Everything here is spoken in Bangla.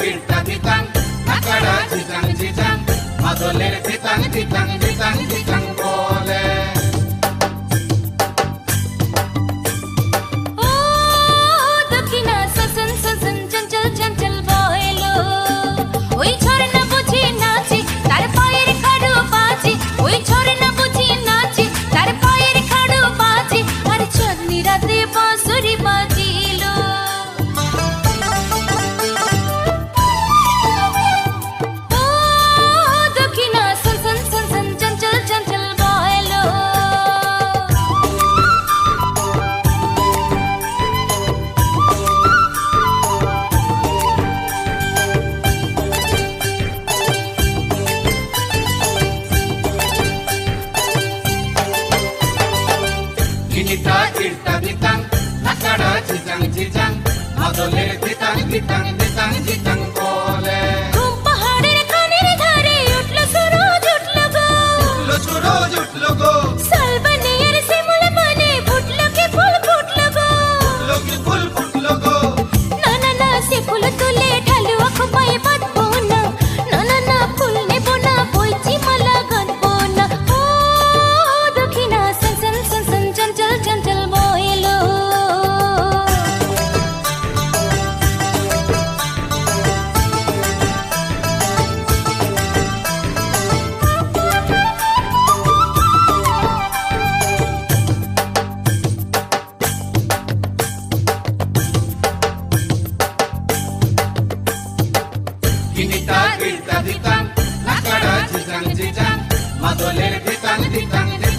টিটা দিতাং নাকাড়া ঝিটাং ঝিটাং মাদলের দিতাং দিতাং দিতাং দিতাং বলে। ও গিটা টিটা দিতাং নাকাড়া ঝিটাং ঝিটাং মাদলের দিতাং দিতাং বলে ঘুম পাহাড়ের কানের ধারে উঠল সুরজ উঠল গো উঠল চুরো গিটা টিটা দিতাং নাকাড়া ঝিটাং ঝিটাং মাদলের দিতাং দিতাং দিতাং